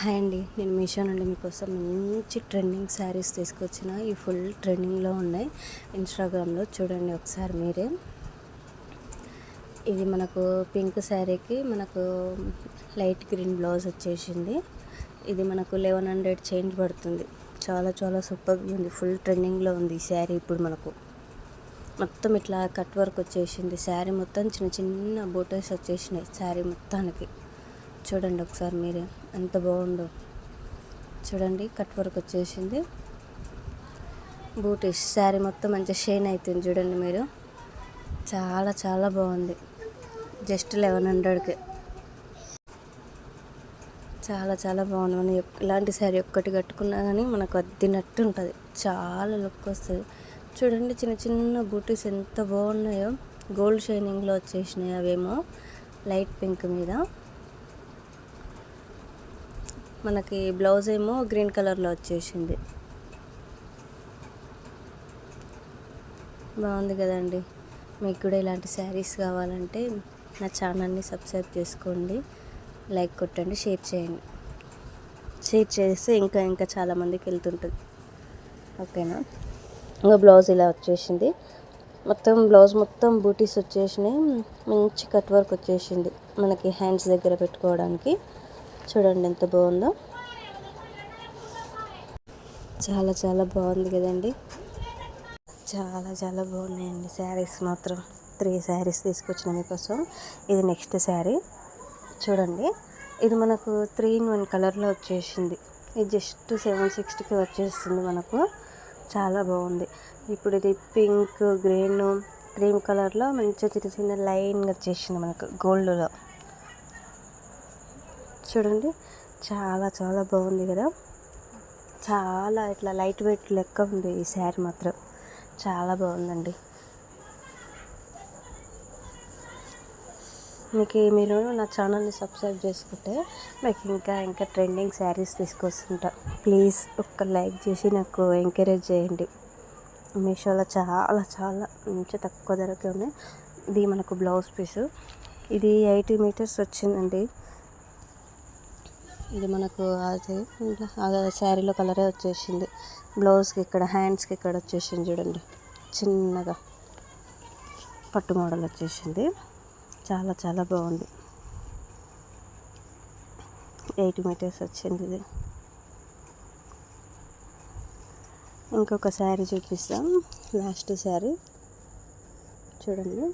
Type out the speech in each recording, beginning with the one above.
Hi అండి. నేను మీషో నుండి మీకోసం మంచి ట్రెండింగ్ శారీస్ తీసుకొచ్చిన. ఈ ఫుల్ ట్రెండింగ్లో ఉన్నాయి. ఇన్స్టాగ్రామ్లో చూడండి ఒకసారి మీరే. ఇది మనకు పింక్ శారీకి మనకు లైట్ గ్రీన్ బ్లౌజ్ వచ్చేసింది. ఇది మనకు లెవెన్ హండ్రెడ్ చేంజ్ పడుతుంది. చాలా చాలా సూపర్ ఉంది. ఫుల్ ట్రెండింగ్లో ఉంది ఈ శారీ ఇప్పుడు మనకు. మొత్తం ఇట్లా కట్ వర్క్ వచ్చేసింది. శారీ మొత్తం చిన్న చిన్న బోటోస్ వచ్చేసినాయి. శారీ మొత్తానికి. చూడండి ఒకసారి మీరే ఎంత బాగుందో. చూడండి కట్ వర్క్ వచ్చేసింది. బూటీస్ శారీ మొత్తం మంచిగా షైన్ అవుతుంది చూడండి మీరు. చాలా చాలా బాగుంది. జస్ట్ లెవెన్ హండ్రెడ్కి. చాలా చాలా బాగుంది. మనం ఇలాంటి శారీ ఒక్కటి కట్టుకున్నా కానీ మనకు అద్దినట్టు ఉంటుంది. చాలా లుక్ వస్తుంది. చూడండి చిన్న చిన్న బూటీస్ ఎంత బాగున్నాయో. గోల్డ్ షైనింగ్లో వచ్చేసినాయి అవేమో. లైట్ పింక్ మీద. మనకి బ్లౌజ్ ఏమో గ్రీన్ కలర్లో వచ్చేసింది. బాగుంది కదండి. మీకు కూడా ఇలాంటి శారీస్ కావాలంటే నా ఛానల్ని సబ్స్క్రైబ్ చేసుకోండి లైక్ కొట్టండి షేర్ చేయండి. షేర్ చేస్తే ఇంకా ఇంకా చాలామందికి వెళ్తుంటుంది. ఓకేనా? ఇంకా బ్లౌజ్ ఇలా వచ్చేసింది. మొత్తం బ్లౌజ్ మొత్తం బూటీస్ వచ్చేసినాయి. మంచి కట్ వర్క్ వచ్చేసింది మనకి హ్యాండ్స్ దగ్గర పెట్టుకోవడానికి. చూడండి ఎంత బాగుందో. చాలా చాలా బాగుంది కదండి. చాలా చాలా బాగున్నాయండి శారీస్ మాత్రం. త్రీ శారీస్ తీసుకొచ్చిన మీకోసం. ఇది నెక్స్ట్ శారీ. చూడండి. ఇది మనకు త్రీ ఇన్ వన్ కలర్లో వచ్చేసింది. ఇది జస్ట్ సెవెన్ సిక్స్టీకి వచ్చేస్తుంది మనకు. చాలా బాగుంది. ఇప్పుడు ఇది పింక్ గ్రీన్ క్రీమ్ కలర్లో మంచిగా చిన్న చిన్న లైన్గా వచ్చేసింది మనకు గోల్డ్లో. చూడండి. చాలా చాలా బాగుంది కదా. చాలా ఇట్లా లైట్ వెయిట్ లెక్క ఉంది ఈ శారీ మాత్రం. చాలా బాగుందండి. మీకు మీరు నా ఛానల్ని సబ్స్క్రైబ్ చేసుకుంటే మీకు ఇంకా ఇంకా ట్రెండింగ్ శారీస్ తీసుకొస్తుంటా. ప్లీజ్ ఒక్క లైక్ చేసి నాకు ఎంకరేజ్ చేయండి. మీషోలో చాలా చాలా మంచి తక్కువ ధరకే ఉన్నాయి. ఇది మనకు బ్లౌజ్ పీసు. ఇది ఎయిటీ మీటర్స్ వచ్చిందండి. ఇది మనకు అది శారీలో కలరే వచ్చేసింది. బ్లౌజ్కి ఇక్కడ హ్యాండ్స్కి ఇక్కడ వచ్చేసింది చూడండి. చిన్నగా పట్టు మోడల్ వచ్చేసింది. చాలా చాలా బాగుంది. ఎయిట్ మీటర్స్ వచ్చింది ఇది. ఇంకొక శారీ చూపిస్తాం. లాస్ట్ శారీ. చూడండి.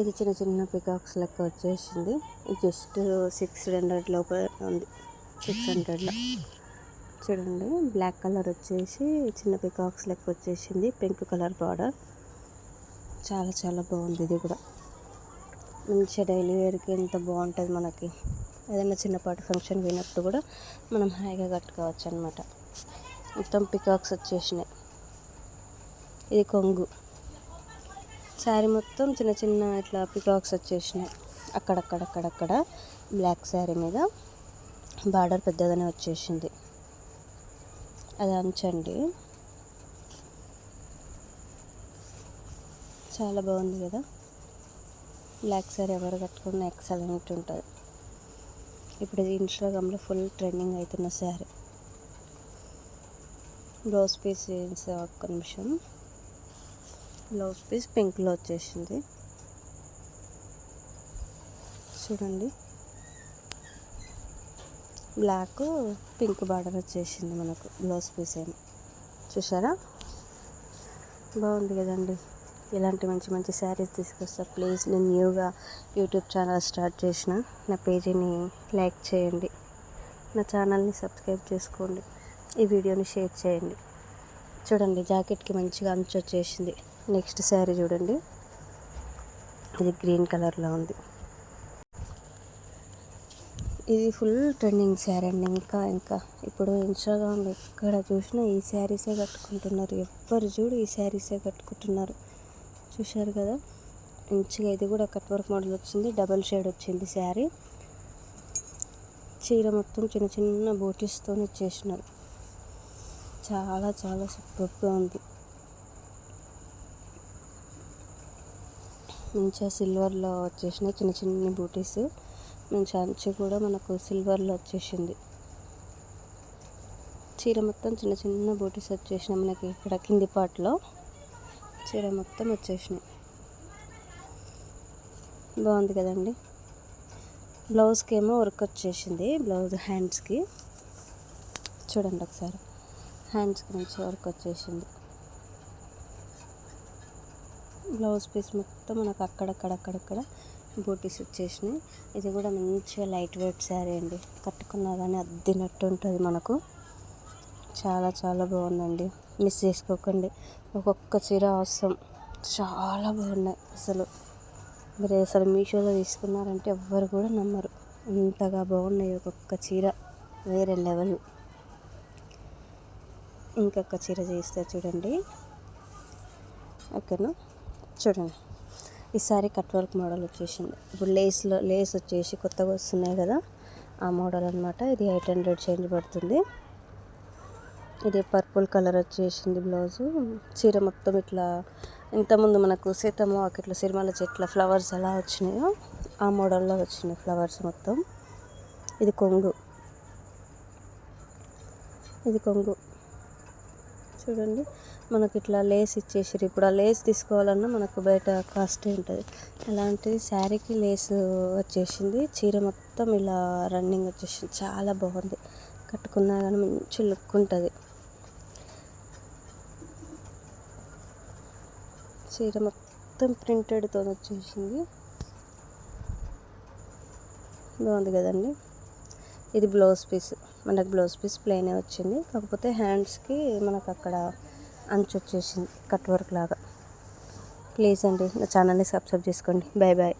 ఇది చిన్న చిన్న పికాక్స్ లెక్క వచ్చేసింది. జస్ట్ సిక్స్ హండ్రెడ్ లోపల ఉంది. సిక్స్ హండ్రెడ్లో. చూడండి బ్లాక్ కలర్ వచ్చేసి చిన్న పికాక్స్ లెక్క వచ్చేసింది. Pink colour border. చాలా చాలా బాగుంది ఇది కూడా. మంచిగా డైలీ వేర్కి ఎంత బాగుంటుంది మనకి. ఏదైనా చిన్నపాటి ఫంక్షన్ పోయినప్పుడు కూడా మనం హాయిగా కట్టుకోవచ్చు అనమాట మొత్తం పికాక్స్ వచ్చేసినాయి. ఇది కొంగు. శారీ మొత్తం చిన్న చిన్న ఇట్లా పికాక్స్ వచ్చేసినాయి. అక్కడక్కడక్కడక్కడ బ్లాక్ శారీ మీద బార్డర్ పెద్దగానే వచ్చేసింది. అది అంచండి. చాలా బాగుంది కదా. బ్లాక్ శారీ ఎవరు కట్టుకున్న ఎక్సలెంట్ ఉంటుంది. ఇప్పుడు ఇది ఇన్స్టాగ్రామ్లో ఫుల్ ట్రెండింగ్ అవుతున్న శారీ బ్లౌజ్ పీస్ ఒక్క నిమిషం. బ్లౌజ్ పీస్ పింక్లో వచ్చేసింది చూడండి. బ్లాక్ పింక్ బార్డర్ వచ్చేసింది మనకు బ్లౌజ్ పీస్ ఏమో. చూసారా బాగుంది కదండి. ఇలాంటి మంచి మంచి శారీస్ తీసుకొస్తా ప్లీజ్ నేను న్యూగా యూట్యూబ్ ఛానల్ స్టార్ట్ చేసిన. నా పేజీని లైక్ చేయండి. నా ఛానల్ని సబ్స్క్రైబ్ చేసుకోండి. ఈ వీడియోని షేర్ చేయండి. చూడండి జాకెట్కి మంచిగా అంచు వచ్చేసింది. నెక్స్ట్ శారీ చూడండి. ఇది గ్రీన్ కలర్లో ఉంది. ఇది ఫుల్ ట్రెండింగ్ శారీ అండి. ఇంకా ఇంకా. ఇప్పుడు ఇన్స్టాగ్రామ్ ఎక్కడ చూసినా ఈ శారీసే కట్టుకుంటున్నారు. ఎవ్వరు చూడు ఈ శారీసే కట్టుకుంటున్నారు. చూశారు కదా? మంచిగా ఇది కూడా కట్ వర్క్ మోడల్ వచ్చింది. డబల్ షేడ్ వచ్చింది శారీ. చీర మొత్తం చిన్న చిన్న బోటిస్తోనే ఇచ్చేసినారు చాలా చాలా సూపర్గా ఉంది. మంచిగా సిల్వర్లో వచ్చేసినాయి చిన్న చిన్న బూటీస్ మంచి అంచు కూడా మనకు సిల్వర్లో వచ్చేసింది. చీర మొత్తం చిన్న చిన్న బూటీస్ వచ్చేసినాయి మనకి ఇక్కడ కింది పాటలో చీర మొత్తం వచ్చేసినాయి. బాగుంది కదండి? బ్లౌజ్కి ఏమో వర్క్ వచ్చేసింది బ్లౌజ్ హ్యాండ్స్కి. చూడండి ఒకసారి. హ్యాండ్స్కి నుంచి వర్క్ వచ్చేసింది. బ్లౌజ్ పీస్ మొత్తం మనకు అక్కడక్కడక్కడక్కడ బూటీస్ వచ్చేసినాయి. ఇది కూడా మంచిగా లైట్ వెయిట్ శారీ అండి. కట్టుకున్నా కానీ అద్దినట్టు ఉంటుంది మనకు. చాలా చాలా బాగుందండి. మిస్ చేసుకోకండి. ఒక్కొక్క చీర అవసరం. చాలా బాగున్నాయి అసలు. మీరు అసలు మీషోలో తీసుకున్నారంటే ఎవ్వరు కూడా నమ్మరు. అంతగా బాగున్నాయి ఒక్కొక్క చీర. వేరే లెవెల్. ఇంకొక చీర చేస్తా చూడండి. ఓకేనా? చూడండి. ఈసారి కట్ వర్క్ మోడల్ వచ్చేసింది. ఇప్పుడు లేస్లో లేస్ వచ్చేసి కొత్తగా వస్తున్నాయి కదా ఆ మోడల్ అనమాట ఇది ఎయిట్ హండ్రెడ్ చేంజ్ పడుతుంది. ఇది పర్పుల్ కలర్ వచ్చేసింది బ్లౌజు. చీర మొత్తం ఇట్లా ఇంతకుముందు మనకు సీతమ్మ ఇట్లా సిరిమల చెట్ల ఫ్లవర్స్ ఎలా వచ్చినాయో ఆ మోడల్లో వచ్చినాయి ఫ్లవర్స్ మొత్తం. ఇది కొంగు. ఇది కొంగు. చూడండి. మనకి ఇట్లా లేస్ ఇచ్చేసారు ఇప్పుడు ఆ లేస్ తీసుకోవాలన్నా మనకు బయట కాస్ట్ ఉంటుంది. అలాంటిది శారీకి లేస్ వచ్చేసింది. చీర మొత్తం ఇలా రన్నింగ్ వచ్చేసింది. చాలా బాగుంది. కట్టుకున్నా కానీ మంచి లుక్ ఉంటుంది. చీర మొత్తం ప్రింటెడ్తో వచ్చేసింది. బాగుంది కదండి. ఇది బ్లౌజ్ పీస్. మనకు బ్లౌజ్ పీస్ ప్లెయినే వచ్చింది. కాకపోతే హ్యాండ్స్కి మనకు అక్కడ అంచు వచ్చేసింది కట్ వర్క్ లాగా. ప్లీజ్ అండి నా ఛానల్ని సబ్స్క్రైబ్ చేసుకోండి. Bye bye